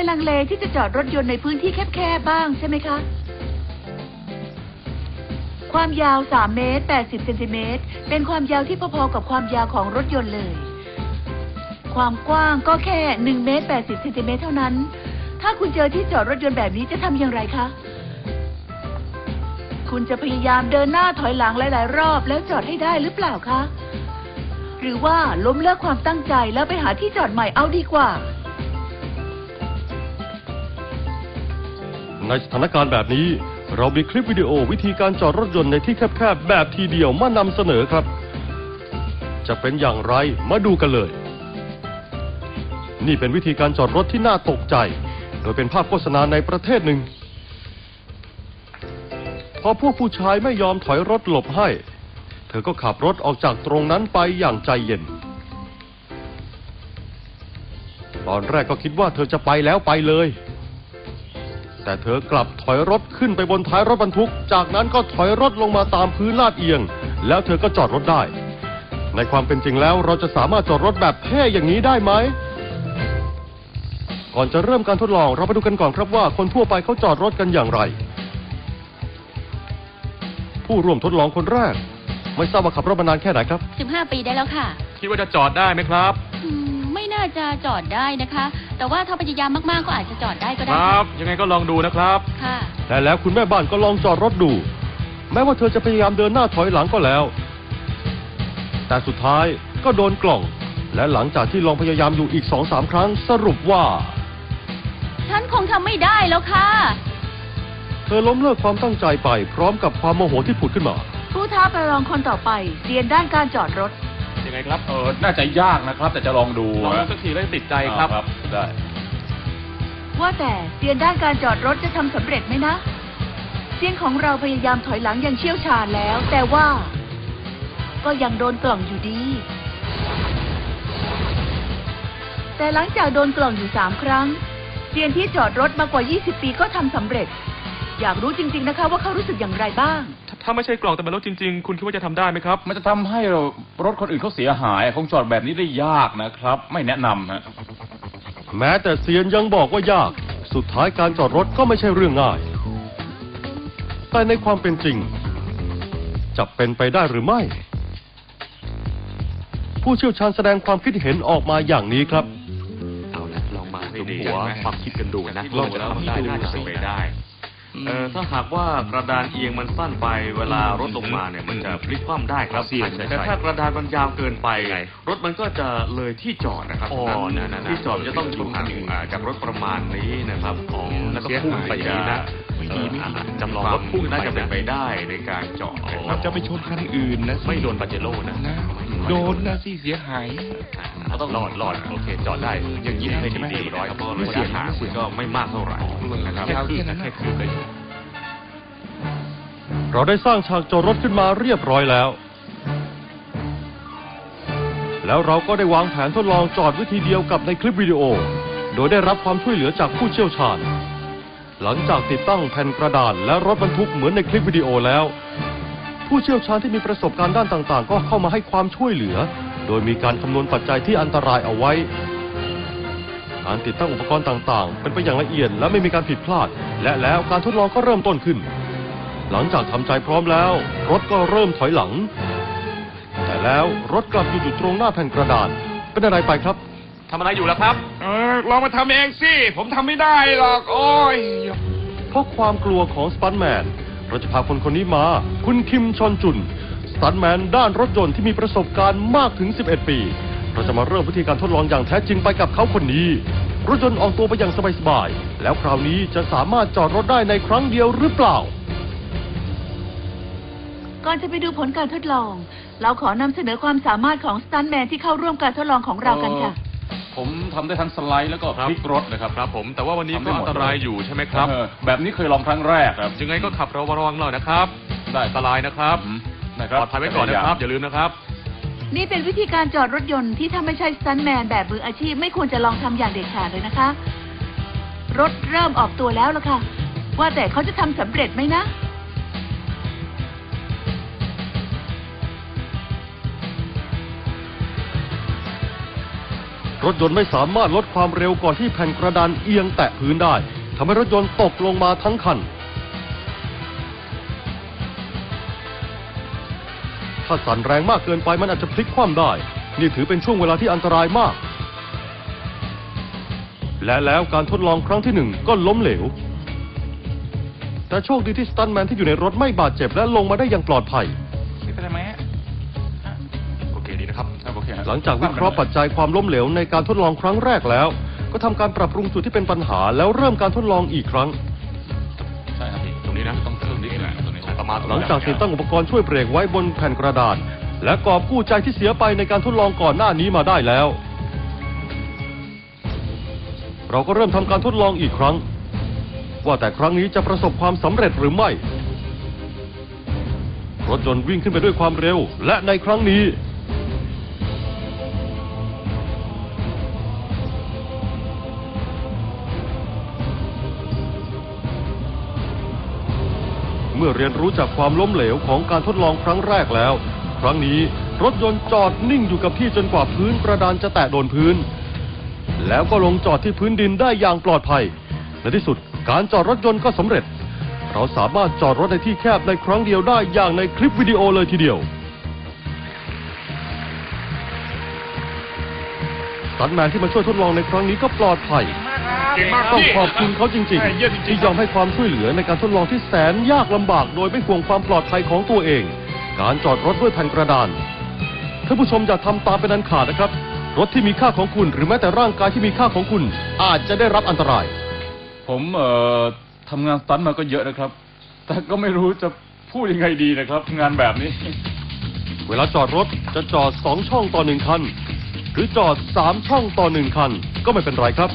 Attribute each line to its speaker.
Speaker 1: ยลังเลที่จะจอดรถยนต์ในพื้นที่แคบๆบ้างใช่ไหมคะ ความยาว 3 เมตร 80 เซนติเมตร เป็นความยาวที่พอๆกับความยาวของรถยนต์เลย ความกว้างก็แค่ 1 เมตร 80 เซนติเมตรเท่านั้น ถ้าคุณเจอที่จอดรถยนต์แบบนี้จะทำอย่างไรคะ คุณจะพยายามเดินหน้าถอยหลังหลายๆ รอบแล้วจอดให้ได้หรือเปล่าคะ หรือว่าล้มเลิกความตั้งใจแล้วไปหาที่จอดใหม่เอาดีกว่า
Speaker 2: ในสถานการณ์แบบนี้ เรามีคลิปวิดีโอวิธีการจอดรถยนต์ในที่แคบๆแบบทีเดียวมานำเสนอครับ จะเป็นอย่างไรมาดูกันเลย นี่เป็นวิธีการจอดรถที่น่าตกใจ โดยเป็นภาพโฆษณาในประเทศหนึ่ง พอพวกผู้ชายไม่ยอมถอยรถหลบให้ เธอก็ขับรถออกจากตรงนั้นไปอย่างใจเย็นตอนแรกก็คิดว่าเธอจะไปแล้วไปเลย แต่เธอกลับถอยรถขึ้นไปบนท้ายรถบรรทุก จากนั้นก็ถอยรถลงมาตามพื้นลาดเอียง แล้วเธอก็จอดรถได้ ในความเป็นจริงแล้วเราจะสามารถจอดรถแบบเท่อย่างนี้ได้ไหม ก่อนจะเริ่มการทดลองเราไปดูกันก่อนครับว่าคนทั่วไปเขาจอดรถกันอย่างไร ผู้ร่วมทดลองคนแรก ไม่ทราบว่าขับรถมานานแค่ไหนครับ
Speaker 3: 15 ปีได้แล้วค่ะ
Speaker 4: คิดว่าจะจอดได้ไหมครับ
Speaker 3: อืมไม่น่าจะจอดได้นะคะ แต่ว่าถ้าพยายามมากๆก็อาจจะจอดได้ก็
Speaker 4: ค
Speaker 3: ได้
Speaker 4: รั
Speaker 3: ค่ะ
Speaker 4: บยังไงก็ลองดูนะครับ
Speaker 3: ค่ะ
Speaker 2: แต่แล้วคุณแม่บ้านก็ลองจอดรถดู แม้ว่าเธอจะพยายามเดินหน้าถอยหลังก็แล้ว แต่สุดท้ายก็โดนกล่อง และหลังจากที่ลองพยายามอยู่อีกสองสามครั้งสรุปว่า
Speaker 3: ฉันคงทำไม่ได้แล้วค่ะ
Speaker 2: เธอล้มเลิกความตั้งใจไป พร้อมกับความโมโหที่ผุดขึ้นมา
Speaker 1: ผู้ท้าประลองคนต่อไปเรียนด้านการจอดรถ
Speaker 4: ยังไงครับ
Speaker 5: เออน่าจะยากนะครับ แต่จะลองดู
Speaker 4: ลอง
Speaker 5: นะ
Speaker 4: สักทีแล้วติดใจครับ
Speaker 5: อ่าได้
Speaker 1: ว่าแต่เรียนด้านการจอดรถจะทำสำเร็จไหมนะเซียนของเราพยายามถอยหลังอย่างเชี่ยวชาญแล้ว แต่ว่า ก็ยังโดนกล่องอยู่ดี แต่หลังจากโดนกล่องอยู่สามครั้งเซียนที่จอดรถมากว่า 20 ปีก็ทำสำเร็จ อยากรู้จริง ๆนะคะ ว่าเขารู้สึกอย่างไรบ้าง
Speaker 4: ถ้าถ้าไม่ใช่กล่องแต่เป็นรถจริง ๆ คุณคิดว่าจะทำได้ไหมครับ
Speaker 5: มันจะทำให้เรารถคนอื่นเขาเสียหายคงจอดแบบนี้ได้ยากนะครับ ไม่แนะนำฮะ
Speaker 2: แม้แต่เซียนยังบอกว่ายาก สุดท้ายการจอดรถก็ไม่ใช่เรื่องง่าย แต่ในความเป็นจริง จะเป็นไปได้หรือไม่ ผู้เชี่ยวชาญแสดงความคิดเห็นออกมาอย่างนี้ครับ
Speaker 6: เอาละลองมา
Speaker 4: ให้
Speaker 6: สม
Speaker 4: ดี
Speaker 6: หัว
Speaker 4: นะ
Speaker 6: ความคิดกันดูนะ
Speaker 4: ลองแล้วมันได้น่าจะเป็นไปได้ เอ่อถ้าหากว่ากระดานเอียงมันสั้นไปเวลารถลงมาเนี่ยมันจะพลิกคว่ำได้ครับ
Speaker 6: เสี่ยงใช่
Speaker 4: แต่
Speaker 6: ใช่
Speaker 4: ถ้ากระดานมันยาวเกินไป
Speaker 6: ไง
Speaker 4: รถมันก็จะเลยที่จอดนะครับ
Speaker 6: อ๋อนั่นๆๆ
Speaker 4: ที่จอดจะต้องอยู่ห่างอ่าจากรถประมาณนี้นะครับอ๋อ
Speaker 6: แล้วก็พุ่งไปอย่างนี้นะ
Speaker 4: เอ่อ
Speaker 6: ไม่ดีจำลอง
Speaker 4: คว
Speaker 6: รถพุ่งไป
Speaker 4: น่าจะเป็น
Speaker 6: นะ
Speaker 4: ไปได้ในการจอดนะค
Speaker 7: เรา
Speaker 4: รับ
Speaker 7: จะไปชนคันอื่นนะสิ
Speaker 6: ไม่โดนปาเจโร่นะ
Speaker 7: นะ โดนนะสิเสียหาย
Speaker 6: เราต้องรอดรอดโอเคจอดได้ อย่างนี้ให้ดีเรียบร้อยครับเพราะระยะห่างมันก็ไม่มากเท่าไหร่นะครับ
Speaker 7: ยาวแค่นั้นนะ
Speaker 6: แค่คืบเลย
Speaker 2: เราได้สร้างฉากจอดรถขึ้นมาเรียบร้อยแล้ว แล้วเราก็ได้วางแผนทดลองจอดวิธีเดียวกับในคลิปวิดีโอ โดยได้รับความช่วยเหลือจากผู้เชี่ยวชาญ หลังจากติดตั้งแผ่นกระดานและรถบรรทุกเหมือนในคลิปวิดีโอแล้ว ผู้เชี่ยวชาญที่มีประสบการณ์ด้านต่าง ๆ ก็เข้ามาให้ความช่วยเหลือ โดยมีการคำนวณปัจจัยที่อันตรายเอาไว้ การติดตั้งอุปกรณ์ต่างๆ เป็นไปอย่างละเอียดและไม่มีการผิดพลาด และแล้วการทดลองก็เริ่มต้นขึ้น หลังจากทำใจพร้อมแล้ว รถก็เริ่มถอยหลัง แต่แล้วรถกลับอยู่อยู่ตรงหน้าแผ่นกระดานเป็นอะไรไปครับ
Speaker 4: ทำอะไรอยู่ล่ะครับ
Speaker 7: เออลองมาทำเองสิ ผมทำไม่ได้หรอก โอ้ย
Speaker 2: เพราะความกลัวของสตันแมน เราจะพาคนคนนี้มา คุณคิมชอนจุน สตันแมนด้านรถยนต์ที่มีประสบการณ์มากถึง 11 ปี เราจะมาเริ่มวิธีการทดลองอย่างแท้จริงไปกับเขาคนนี้ รถยนต์ออกตัวไปอย่างสบายๆ แล้วคราวนี้จะสามารถจอดรถได้ในครั้งเดียวหรือเปล่า
Speaker 1: ก่อนจะไปดูผลการทดลอง เราขอนำเสนอความสามารถของสตันแมนที่เข้าร่วมการทดลองของเรากันค่ะ
Speaker 5: ผมทำได้ทั้งสไลด์แล้วก็
Speaker 4: ครับ
Speaker 5: พลิกรถนะครับ
Speaker 4: ครับผมแต่ว่าวันนี้
Speaker 5: ทำได้
Speaker 4: ก็
Speaker 5: หม
Speaker 4: อั
Speaker 5: ด
Speaker 4: นตรายอยู่ใช่ไหมครับ
Speaker 5: เออแบบนี้เคยลองครั้งแรกครับ
Speaker 4: ยังไงก็ขับระวังหน่อยนะครับ
Speaker 5: ได้
Speaker 4: อันตรายนะครับ
Speaker 5: อืม นะ
Speaker 4: ปลอดภัยไว้ก่อนนะครับ อย่าลืมนะครับ
Speaker 1: นี่เป็นวิธีการจอดรถยนต์ที่ถ้าไม่ใช่สตันแมนแบบมืออาชีพไม่ควรจะลองทำอย่างเด็ดขาดเลยนะคะ รถเริ่มออกตัวแล้วล่ะค่ะ ว่าแต่เขาจะทำสำเร็จไหมนะ
Speaker 2: รรถยนต์ไม่สามารถลดความเร็วก่อนที่แผ่นกระดานเอียงแตะพื้นได้ทำให้รถยนต์ตกลงมาทั้งคัน ถ้าสั่นแรงมากเกินไปมันอาจจะพลิกคว่ำได้ นี่ถือเป็นช่วงเวลาที่อันตรายมาก และแล้วการทดลองครั้งที่หนึ่งก็ล้มเหลว แต่โชคดีที่สตันแมนที่อยู่ในรถไม่บาดเจ็บและลงมาได้อย่างปลอดภัย
Speaker 5: นี่เป็นไรไหมฮะ
Speaker 6: โอเคดีนะครับ
Speaker 5: ครับโอเคฮะ
Speaker 2: หลังจากวิเคราะห์ปัจจัยความล้มเหลวในการทดลองครั้งแรกแล้ว ก็ทำการปรับปรุงจุดที่เป็นปัญหาแล้วเริ่มการทดลองอีกครั้ง
Speaker 5: ใช่ครับ
Speaker 6: ตรงนี้นะ
Speaker 5: ต้องเพิ่มนิดนึงตรงนี้
Speaker 6: ประ มา
Speaker 2: หลังจากติดตั้งอุปกรณ์ช่วยเบรกไว้บนแผ่นกระดาษ และกอบกู้ใจที่เสียไปในการทดลองก่อนหน้านี้มาได้แล้ว เราก็เริ่มทำการทดลองอีกครั้ง ว่าแต่ครั้งนี้จะประสบความสำเร็จหรือไม่รถยนต์วิ่งขึ้นไปด้วยความเร็ว และในครั้งนี้ มื่อเรียนรู้จากความล้มเหลวของการทดลองครั้งแรกแล้ว ครั้งนี้รถยนต์จอดนิ่งอยู่กับที่จนกว่าพื้นกระดานจะแตะโดนพื้น แล้วก็ลงจอดที่พื้นดินได้อย่างปลอดภัย ในที่สุดการจอดรถยนต์ก็สำเร็จ เราสามารถจอดรถในที่แคบในครั้งเดียวได้อย่างในคลิปวิดีโอเลยทีเดียวสันแมนที่มาช่วยทดลองในครั้งนี้ก็ปลอดภัย
Speaker 7: เก่งมาก
Speaker 2: ต้อง
Speaker 7: พี่
Speaker 2: ขอบคุณเขาจริง
Speaker 7: เยี่ยมจริง
Speaker 2: ๆ
Speaker 7: ๆ
Speaker 2: ที่ยอมให้ความช่วยเหลือในการทดลองที่แสนยากลำบากโดยไม่ห่วงความปลอดภัยของตัวเอง การจอดรถด้วยแผ่นกระดานท่านผู้ชมอย่าทำตามเป็นอันขาดนะครับ รถที่มีค่าของคุณหรือแม้แต่ร่างกายที่มีค่าของคุณ อาจจะได้รับอันตราย
Speaker 5: ผมเอ่อทำงานสตันท์มาก็เยอะนะครับ แต่ก็ไม่รู้จะพูดยังไงดีนะครับ งานแบบนี้
Speaker 2: เวลาจอดรถจะจอดสองช่องต่อหนึ่งคัน หรือจอดสามช่องต่อหนึ่งคัน ก็ไม่เป็นไรครับ